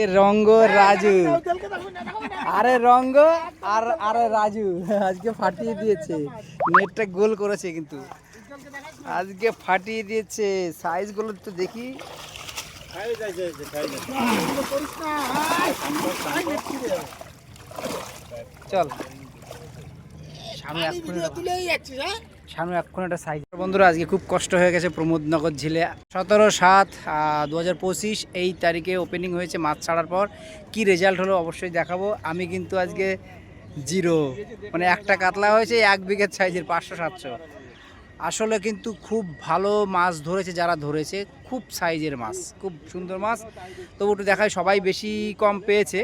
এ রঙ্গ রাজু। আরে রঙ্গ আর আরে রাজু। আজকে ফাটিয়ে দিয়েছে। নেটটা গোল করেছে কিন্তু। আজকে ফাটিয়ে দিয়েছে। সাইজগুলো তো দেখি। চল। সামনে সামনে এক্ষুনি একটা সাইজ বন্ধুরা, আজকে খুব কষ্ট হয়ে গেছে প্রমোদনগর ঝিলে সতেরো সাত দু এই তারিখে ওপেনিং হয়েছে মাছ ছাড়ার পর। কি রেজাল্ট হলো অবশ্যই দেখাবো। আমি কিন্তু আজকে জিরো মানে একটা কাতলা হয়েছে, এক বিঘের সাইজের পাঁচশো, সাতশো। আসলে কিন্তু খুব ভালো মাছ ধরেছে যারা ধরেছে। খুব সাইজের মাছ, খুব সুন্দর মাছ। তবু একটু দেখায় সবাই বেশি কম পেয়েছে।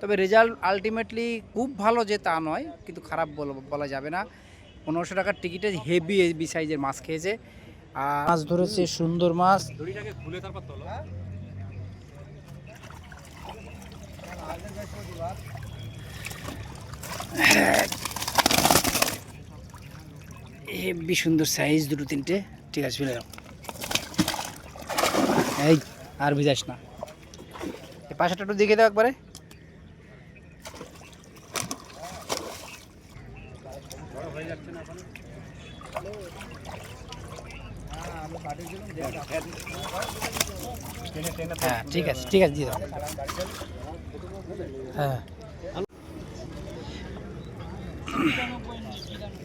তবে রেজাল্ট আলটিমেটলি খুব ভালো যে তা নয়, কিন্তু খারাপ বলা যাবে না। পনেরোশো টাকার টিকিটে হেভি হেভি সাইজের মাছ খেয়েছে। আর মাছ ধরেছে সুন্দর মাছ। হেভি সুন্দর সাইজ দুটো তিনটে। ঠিক আছে ফেলে এই আর ভিজাস না। পাশাটা একটু দেখে দাও একবারে। হ্যাঁ ঠিক আছে ঠিক আছে দিয়ে দাও হ্যাঁ।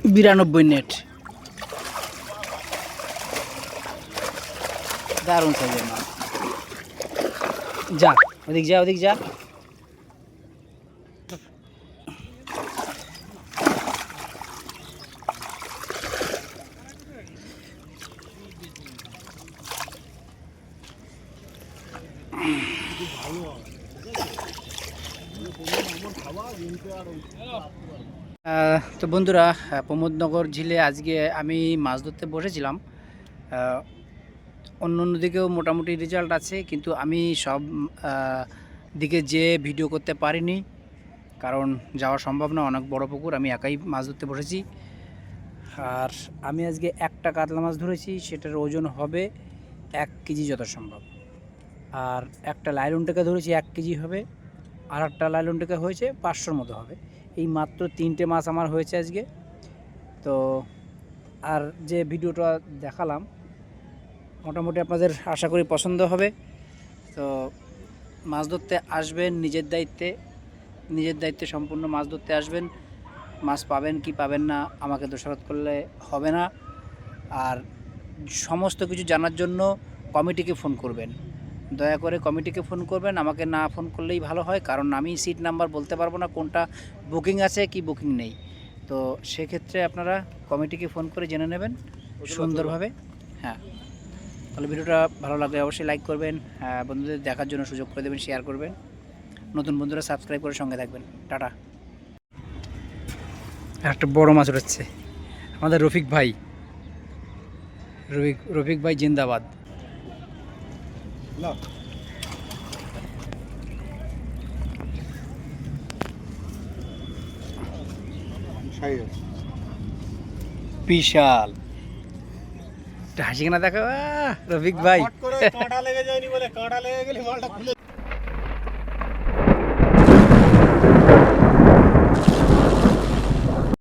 বিরানব্বই নেট দারুণ সাইজের মাছ যা ওদিক যা ওদিক যা। তো বন্ধুরা প্রমোদনগর ঝিলে আজকে আমি মাছ ধরতে বসেছিলাম। অন্য অন্য দিকেও মোটামুটি রেজাল্ট আছে, কিন্তু আমি সব দিকে যে ভিডিও করতে পারিনি, কারণ যাওয়া সম্ভব না, অনেক বড় পুকুর, আমি একাই মাছ ধরতে বসেছি। আর আমি আজকে একটা কাতলা মাছ ধরেছি, সেটার ওজন হবে এক কেজি যত সম্ভব। আর একটা লাইলন টেকা ধরেছি এক কেজি হবে। আর একটা লাইলন হয়েছে পাঁচশোর মতো হবে। এই মাত্র তিনটে মাছ আমার হয়েছে আজকে। তো আর যে ভিডিওটা দেখালাম, মোটামুটি আপনাদের আশা করি পছন্দ হবে। তো মাছ ধরতে আসবেন নিজের দায়িত্বে নিজের দায়িত্বে সম্পূর্ণ মাছ ধরতে আসবেন। মাছ পাবেন কি পাবেন না, আমাকে দোষারোপ করলে হবে না। আর সমস্ত কিছু জানার জন্য কমিটিকে ফোন করবেন। দয়া করে কমিটিকে ফোন করবেন আমাকে না ফোন করলেই ভালো হয় কারণ আমি সিট নাম্বার বলতে পারব না কোনটা বুকিং আছে কি বুকিং নেই। তো সেক্ষেত্রে আপনারা কমিটিকে ফোন করে জেনে নেবেন সুন্দরভাবে। হ্যাঁ তাহলে ভিডিওটা ভালো লাগলে অবশ্যই লাইক করবেন হ্যাঁ, বন্ধুদের দেখার জন্য সুযোগ করে দেবেন শেয়ার করবেন। নতুন বন্ধুরা সাবস্ক্রাইব করে সঙ্গে থাকবেন। টাটা। একটা বড় মাছ উঠেছে আমাদের রফিক ভাই। রফিক রফিক ভাই জিন্দাবাদ। বিশাল। হাসি কেনা দেখো রফিক ভাই। কাঁটা লেগে যায়নি বলে কাঁটা লেগে গেলে মালটা খুলে